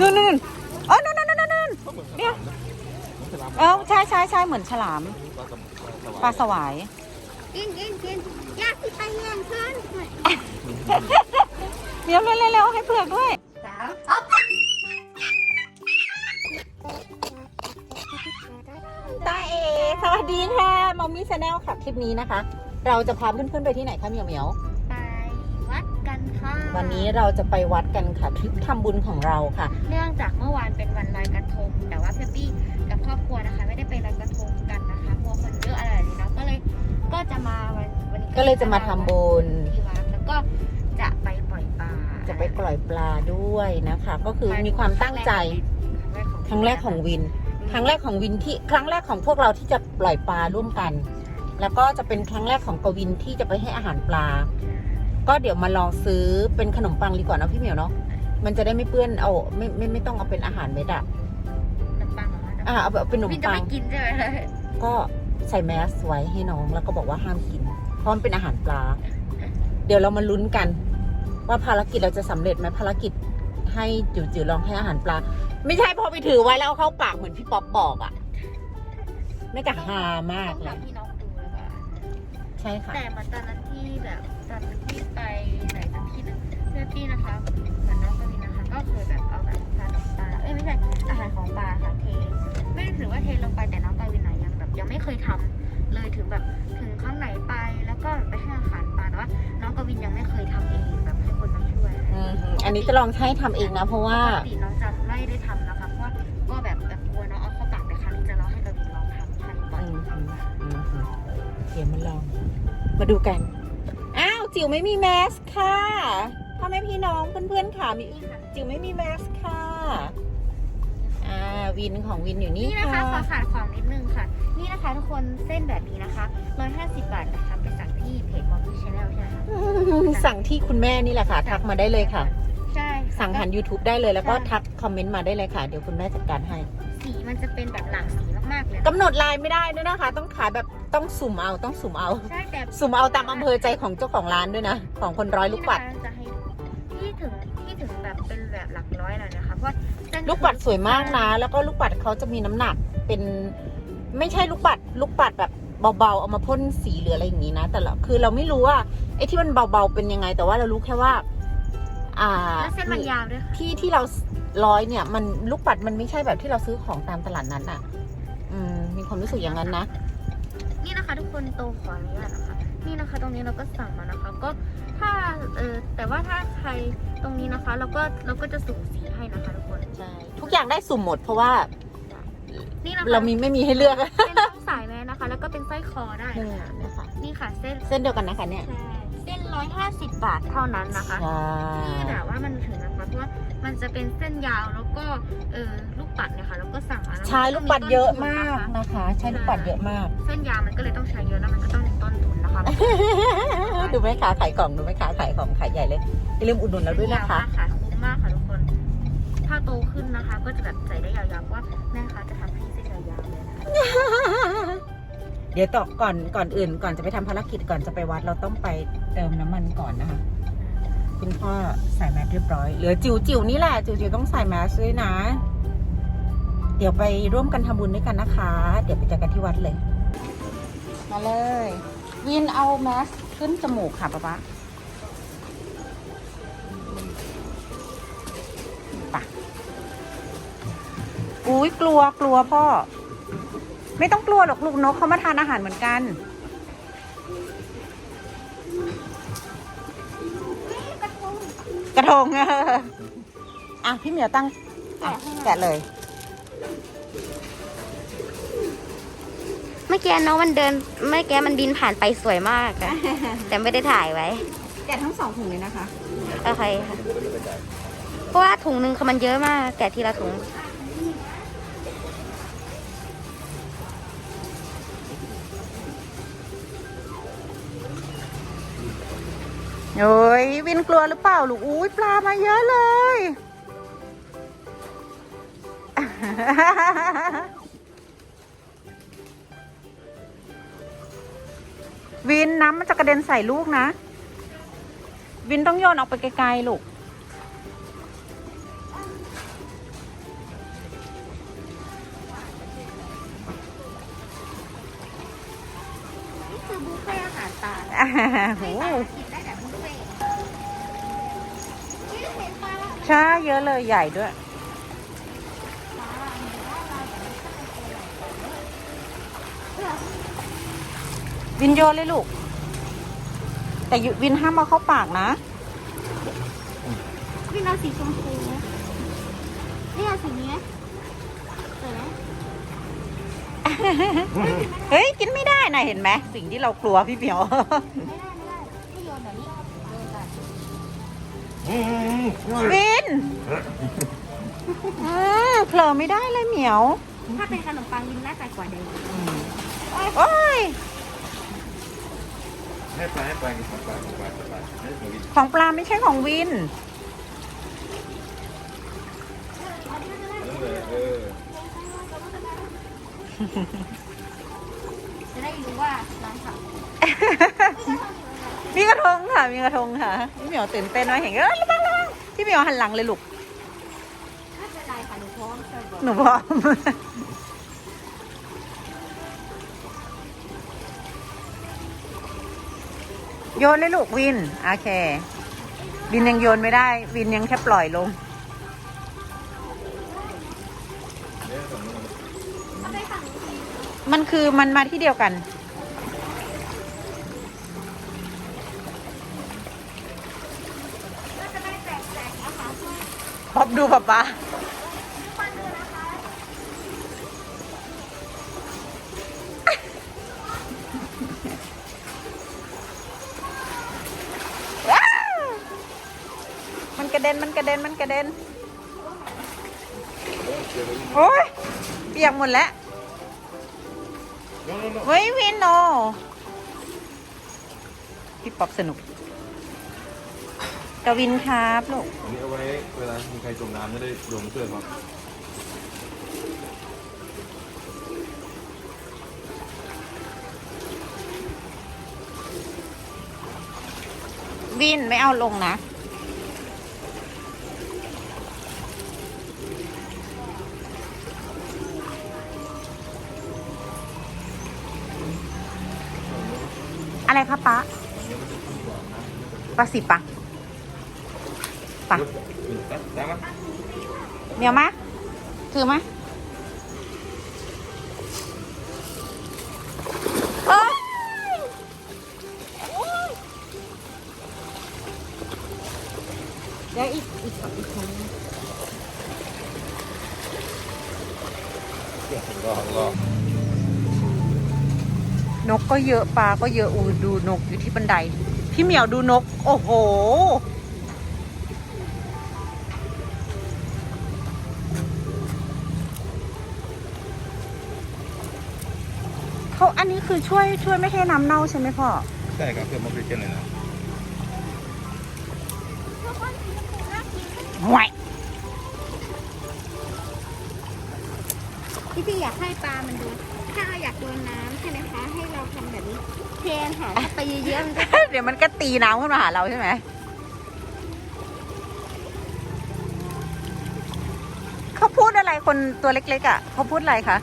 นู่นนู่นอ๋อนู่นนู่นนู่นนู่นเนี่ยเออใช่ใช่ใช่เหมือนฉลามปลาสวายกินกินกินอยากที่ไปเรียนเพื่อนเดี๋ยวเร็วเร็วๆให้เผือกด้วยสาวตาเอสวัสดีค่ะมอมมี่ชาแนลค่ะคลิปนี้นะคะ เราจะพาเพื่อนๆไปที่ไหนคะเหมียวเหมียวไปวัดกัน ค่ะวันนี้เราจะไปวัดกันค่ะทริปทำบุญของเราค่ะ เนื่องจากเมื่อวานเป็นวันลอยกระทง แต่ว่าพี่ปี้กับครอบครัวนะคะ ไม่ได้ไปลอยกระทงกันนะคะเพราะคนเยอะอะไรแบบนี้เนาะก็เลยก็จะมาวันวันนี้ก็เลยจะมาทำบุญ ที่วัดแล้วก็จะไปปล่อยปลาจะไปปล่อยปลาด้วยนะคะ ก็คือมีความตั้งใจครั้งแรกของวิน ครั้งแรกของวินที่ครั้งแรกของพวกเราที่จะปล่อยปลาร่วมกัน แล้วก็จะเป็นครั้งแรกของกวินที่จะไปให้อาหารปลา ก็เดี๋ยวมาลองซื้อเป็นขนมปังดีกว่าเนอะพี่เหมียวเนาะมันจะได้ไม่เปื้อนเอาไม่ไม่ไม่ต้องเอาเป็นอาหารเม็ดอะขนมปังเหรอคะอะเอาแบบเป็นขนมวินจะปัง ไม่กินใช่ไหมก็ใส่แมสไว้ให้น้องแล้วก็บอกว่าห้ามกิน เพราะมันเป็นอาหารปลา เดี๋ยวเรามาลุ้นกัน ว่าภารกิจเราจะสำเร็จไหมภารกิจให้จิ๋วจิ๋วลองให้อาหารปลา ไม่ใช่พอไปถือไว้แล้วเอาเข้าปากเหมือนพี่ป๊อปบอกอะไม่กะฮามากต้องเลย ทำพี่น้องดูแล้วก็ ใช่ค่ะ แต่เหมันตอนนั้นที่แบบตอนนั้นที่ไปไหนสักที่หนึงเพื่อนพี่นะคะเหมือนน้องกวินนะคะ ก็เคยแบบเอาแบบขนมปลาเอ้ยไม่ใช่อาหารของปลาค่ะเท ไม่ได้ถือว่าเทลงไปแต่น้องกวินนะยังแบบยังไม่เคยทำเลยถึงแบบถึงข้างไหนไปแล้วก็ไปให้อาหารปลาแต่ว่าน้องกวินยังไม่เคยทำเองแบบให้คนมาช่วย อืมอันนี้จะลองให้ทำเองนะ เพราะว่า ปกติน้องจะไม่ได้ทำนะ ดี๋ยวมาลอง มาดูกัน อ้าว จิ๋วไม่มีแมสค่ะพ่อแม่พี่น้องเพื่อนๆค่ะมีนี่ค่ะจิ๋วไม่มีแมสค่ะอ่าวินของวินอยู่นี่นี่นะคะค่ะขอขายของนิดนึงค่ะ นี่นะคะทุกคนเส้นแบบนี้นะคะ150 บาทนะคะไปสั่งที่เพจมอมมี่ชาแนลใช่ไหมคะสั่งที่คุณแม่นี่แหละค่ะ ทักมาได้เลยค่ะ ใช่ค่ะสั่งผ่าน YouTube ได้เลยแล้วก็ทักคอมเมนต์มาได้เลยค่ะ เดี๋ยวคุณแม่จัดการให้สีมันจะเป็นแบบหลากสีมากๆเลยนะกำหนดลายไม่ได้ด้วยนะคะ ต้องขายแบบต้องสุ่มเอาต้องสุ่มเอา ใช่แต่สุ่มเอาตามอำเภอใจของเจ้าของร้านด้วยนะ ของคนร้อยลูกปัดนี่นะคะจะให้ดูที่ถึงที่ถึงแบบเป็นแบบหลักร้อยแล้วนะคะเพราะว่าเส้นลูกปัดสวยมากนะ แล้วก็ลูกปัดเขาจะมีน้ำหนักเป็นไม่ใช่ลูกปัด ลูกปัดแบบเบาๆเอามาพ่นสีหรืออะไรอย่างนี้นะ แต่ละคือเราไม่รู้ว่าไอ้ที่มันเบาๆเป็นยังไง แต่ว่าเรารู้แค่ว่า อ่า แล้วเส้นมันยาวด้วยค่ะ ที่ที่เรา ร้อยเนี่ย มันลูกปัดมันไม่ใช่แบบที่เราซื้อของตามตลาดนั้นอะ อืม มีความรู้สึกอย่างนั้นนะ นี่นะคะ ทุกคนโตขออนุญาตนะคะ นี่นะคะ ตรงนี้เราก็สั่งมานะคะ ก็ถ้าเออแต่ว่าถ้าใครตรงนี้นะคะ เราก็เราก็จะสุ่มสีให้นะคะทุกคนใช่ทุกอย่างได้สุ่มหมดเพราะว่า นี่นะคะเรามีไม่มีให้เลือกเป็นต้องสายแมสนะคะ แล้วก็เป็นสร้อยคอได้เนี่ยนะคะนะคะนี่ค่ะเส้นเส้นเดียวกันนะคะเนี่ย ใช่ เส้นร้อยห้าสิบบาทเท่านั้นนะคะใช่ที่แบบว่ามันถึงนะคะเพราะว่ามันจะเป็นเส้นยาวแล้วก็เออลูกปัดเนี่ยค่ะแล้วก็สั่งมาแล้วใช้ลูกปัดเยอะมากต้นทุนนะคะนะคะ ใช้ลูกปัดเยอะมาก เส้นยาวมันก็เลยต้องใช้เยอะแล้วมันก็ต้องมีต้นทุนนะคะดูแม่ค้าขายกล่องดูแม่ค้าขายของขายใหญ่เลยอย่าลืมอุดหนุนเราด้วยนะคะขายคุ้มมากค่ะทุกคน ถ้าโตขึ้นนะคะ ก็จะแบบใส่ได้ยาวๆเพราะว่าแม่ค้าจะทำให้เส้นยาวๆเลยนะคะ เดี๋ยวต่อก่อนก่อนอื่น ก่อนจะไปทำภารกิจก่อนจะไปวัดเราต้องไปเติมน้ำมันก่อนนะคะคุณพ่อใส่แมสเรียบร้อยเหลือจิ๋วจิ๋วนี่แหละจิ๋วจิ๋วต้องใส่แมสด้วยนะ เดี๋ยวไปร่วมกันทำบุญด้วยกันนะคะ เดี๋ยวไปเจอกันที่วัดเลย มาเลย วินเอาแมสขึ้นจมูกค่ะป๊าป๊าไปอุ้ยกลัวกลัวพ่อ ไม่ต้องกลัวหรอกลูกนกเขามาทานอาหารเหมือนกัน กระทงเอออะพี่เหมียวตั้งอะแกะเลย เมื่อกี้น้องมันเดินเมื่อกี้มันบินผ่านไปสวยมากอะแต่ไม่ได้ถ่ายไว้ แกะทั้งสองถุงเลยนะคะ โอเคค่ะ เพราะว่าถุงหนึ่งคือมันเยอะมาก แกะทีละถุง โอ้ยวินกลัวหรือเปล่าลูกอุ้ยปลามาเยอะเลย วินน้ำมันจะกระเด็นใส่ลูกนะ วินต้องโยนออกไปไกลๆลูกนี่คือบุฟเฟ่อาหารตาโอ้ ใช่เยอะเลยใหญ่ด้วย วินโยนเลยลูก แต่ยุวินห้ามเอาเข้าปากนะ วินเอาสีชมพูนี่เอาสีนี้ไหมสวยไหมเฮ้ย กินไม่ได้นะเห็นไหมสิ่งที่เรากลัวพี่เหมียว ไม่ได้ไม่ได้ให้โยนแบบนี้โยนกัน วินอืมเผลอไม่ได้เลยเหมียว ถ้าเป็นขนมปังวินน่าจะกว่าเดิมโอ้ยให้ไปให้ไปให้ไปให้ไปให้ไปให้ไปของปลาไม่ใช่ของวินนั่นเลยเออจะได้รู้ว่าร้านเขา มีกระทงค่ะ มีกระทงค่ะ พี่เหมียวตื่นเต้นไหมเห็นเออระวังระวังพี่เหมียวหันหลังเลยลูก ไม่เป็นไรค่ะหนูพร้อมเสิร์ฟหนูพร้อม โยนเลยลูกวิน โอเค วินยังโยนไม่ได้ วินยังแค่ปล่อยลงเนี่ยสองมือถ้าไปฝั่งนี้ทีมันคือมันมาที่เดียวกัน ดูป๊าป๊าฟันดูนะคะว้าวมันกระเด็น มันกระเด็น มันกระเด็น โอ้ย เปียกหมดแล้วโน่นโน่นโน่นเฮ้ยวินโนพี่ป๊อบสนุก กวินครับลูกอันนี้เอาไว้เวลามีใครจมน้ำจะได้โดนเสื้อเขาวินไม่เอาลงนะ อะไรคะป๊าปลาสิปะ ปะเมียวมะถือมะเอ้ยเดี๋ยวอีกอีกอีกครั้งรอรอนกก็เยอะปลาก็เยอะอูดูนกอยู่ที่บันได พี่เหมียวดูนก โอ้โห เขาอันนี้คือช่วยช่วยไม่ให้น้ำเน่าใช่ไหมพ่อ ใช่ครับเพื่อมอคริเจนเลยนะทุกคนสีชมพูน่ากินห่วยพี่พี่อยากให้ปลามันดูถ้าเราอยากโดนน้ำใช่ไหมคะ ให้เราทำแบบนี้เทนหาเข้าไปเยอะๆมันก็เดี๋ยวมันก็ตีน้ำขึ้นมาหาเราใช่ไหมเขาพูดอะไรคนตัวเล็กๆอะเขาพูดอะไรคะ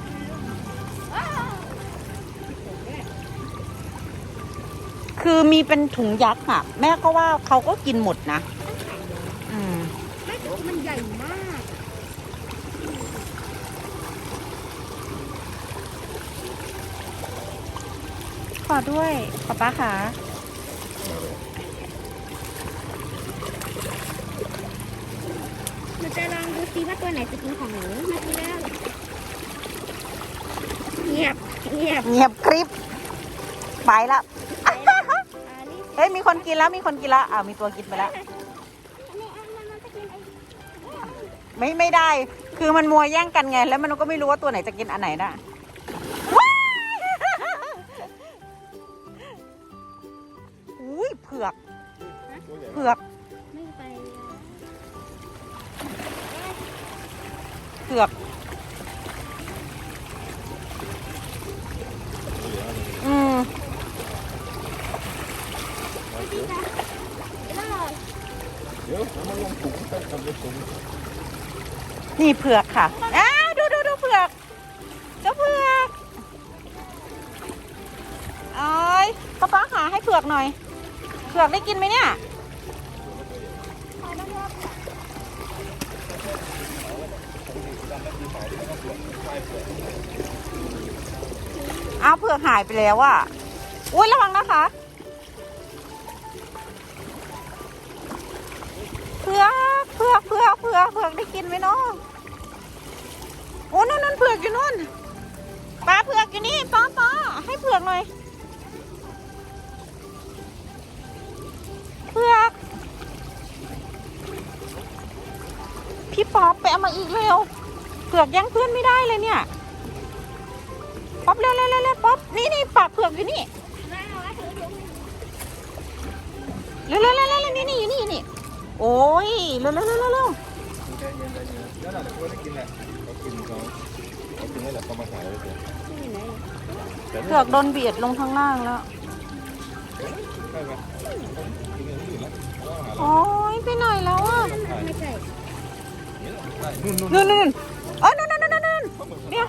คือมีเป็นถุงยักษ์อะ แม่ก็ว่าเขาก็กินหมดนะ อืมไม่แต่มันใหญ่มาก ขอด้วยป๊าป๊าค่ะหนูจะลองดูซิว่าตัวไหนจะกินของหนูมาทีแล้วเงียบ เงียบ เงียบกริบไปละไปแล้วอ่านี่ เฮ้ยมีคนกินแล้วมีคนกินแล้วอ้าวมีตัวกินไปแล้ว ไม่ไม่ได้ คือมันมัวแย่งกันไง แล้วมันก็ไม่รู้ว่าตัวไหนจะกินอันไหนนะอุ้ยเผือกเผือกเผือกอืมดีจ้ะอ เดี๋ยวเอามาลงถุงใส่กับถุงนี่เผือกค่ะอ้าวดูดูดูเผือกเจ้าเผือกโอ้ยป๊าป๊าหาให้เผือกหน่อย เผือกได้กินไหมเนี่ย เอาเผือกหายไปแล้วอะอุ้ยระวังนะคะ อเผือกได้กินไหมเนาะโอ้นู่นนู่นเผือกอยู่นู่นปลาเผือกอยู่นี่ป้าป้าให้เผือกหน่อยเผือกพี่ป๊อปไปเอามาอีกเร็วเผือกย่งเพื่อนไม่ได้เลยเนี่ยป๊อปเร็วเร็วเร็วป๊อปนี่นี่ปลาเผือกอยู่นี่เร็วเร็วเร็วเร็วนี่นี่อยู่นี่อยู่นี่โอ้ยเร็วเร็วเร็วเร็ว ใจเย็นใจเย็นแล้วเราจะได้กินแหละเขากินเขาเขากินนี่แหละเขามาขายเลยแต่เผือกโดนเบียดลงข้างล่างแล้ว ใช่ไหมกินอย่างนี้อยู่แล้วแล้วหาโอ้ยไปไหนแล้วอะไม่ใช่นู่นนู่นนู่นนู่นเออนู่นนู่นนู่นนู่นเดี๋ย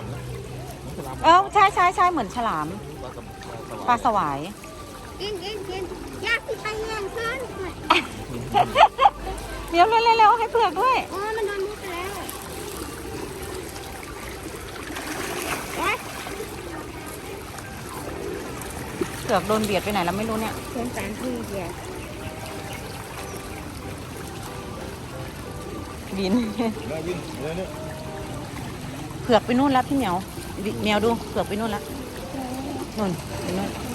เออใช่ใช่ใช่เหมือนฉลามปลาสวาย กินกินกินอยากที่ไปเงี้ยเพื่อนเร็วเร็วเร็วเร็วให้เผือกด้วยอ๋อมันโดนมุดไปแล้วเผือกโดนเบียดไปไหนแล้วไม่รู้เนี่ยเพื่อนสารที่เดียวบินแล้ววิ่งเลยเนี่ยเผือกไปนู่นแล้วพี่เหมียวบิเหมียวดูเผือกไปนู่นแล้วนู่นไปนู่นไปละ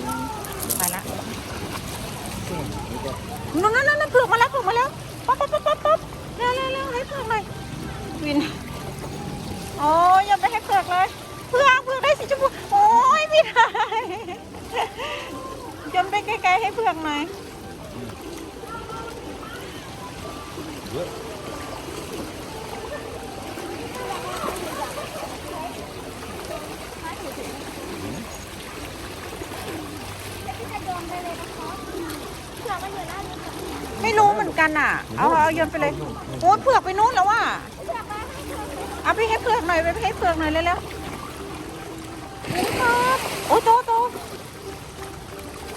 นู่นนั่นนั่นเผือกมาแล้วเผือกมาแล้วป๊อปป๊อปป๊อปป๊อปเร็วเร็วเร็วให้เผือกหน่อยวินโอ้ยอย่าไปให้เผือกเลยเผือกเผือกได้สีชมพูโอ้ยไม่ได้ยนไปไกลๆให้เผือกหน่อย เยอะ ไม่รู้เหมือน กันอะ เอาเอาโยนไปเลยโอ้ยเผือกไปนู่นแล้วว่ะเอาไปให้เผือกหน่อยไปให้เผือกหน่อยเร็วๆนี่ครับโอ้ยโตโต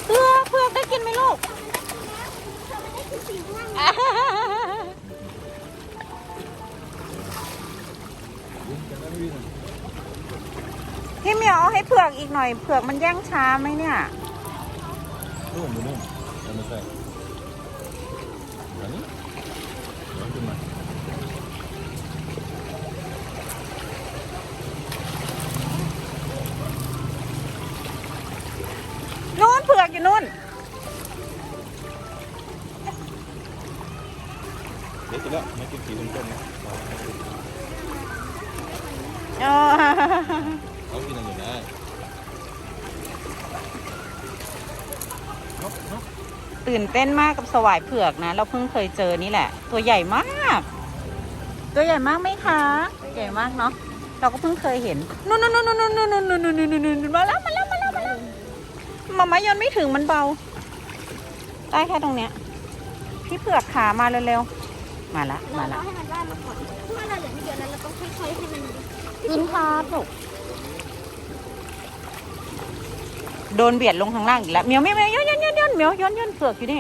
เผือกเผือกได้กินไหมลูกวิ่งจะได้วิ่งพี่เหมียวเอาให้เผือกอีกหน่อยเผือกมันแย่งช้าไหมเนี่ยนู่นอยู่นู่นไม่ใช่ อันนี้ขึ้นมานู่นเผือกอยู่นู่นเดี๋ยวกินแล้วไม่กินสีต้นๆนะอ๋อ เขากินอะไรอยู่ได้นกนก ตื่นเต้นมากกับสวายเผือกนะ เราเพิ่งเคยเจอนี่แหละ ตัวใหญ่มาก ตัวใหญ่มากไหมคะ ใหญ่มากเนาะเราก็เพิ่งเคยเห็นนู่นนู่นนู่นนู่นนู่นนู่นนู่นนู่นนู่นนู่นมาแล้วมาแล้วมาแล้วมาแล้วมามายนไม่ถึงมันเบา ได้แค่ตรงเนี้ยพี่เผือกขามาเร็วๆมาละเรามาละให้มันว่ายมาก่อนเพราะว่าเราเหลือไม่เยอะแล้วเราต้องค่อยๆให้มันกินครับลูก โดนเบียดลงข้างล่างอีกแล้วเหมียวเหมียวเหมียวย้อนย้อนย้อนย้อนเหมียวย้อนย้อนเผือกอยู่นี่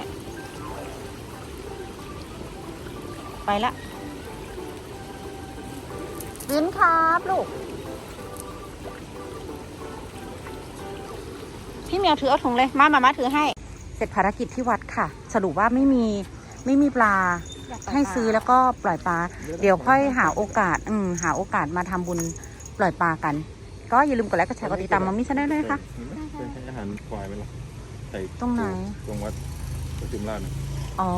ไปละกินครับลูก พี่เหมียวถือเอาถุงเลย มามามาถือให้ เสร็จภารกิจที่วัดค่ะ สรุปว่าไม่มีไม่มีปลาให้ซื้อแล้วก็ปล่อยปลา เดี๋ยวค่อยหาโอกาส อืมหาโอกาสมาทำบุญปล่อยปลากัน ก็อย่าลืมกดไลค์กดแชร์กดติดตามมามิชแนลด้วยนะคะ เป็นให้อาหารควายไหมล่ะใส่ตรงไหน ตรงวัดประชุมราชอ๋อ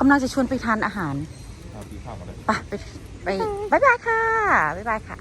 กำลังจะชวนไปทานอาหารเอาปีข้าวมาเลยไปไปไปบายบายค่ะบายบายค่ะ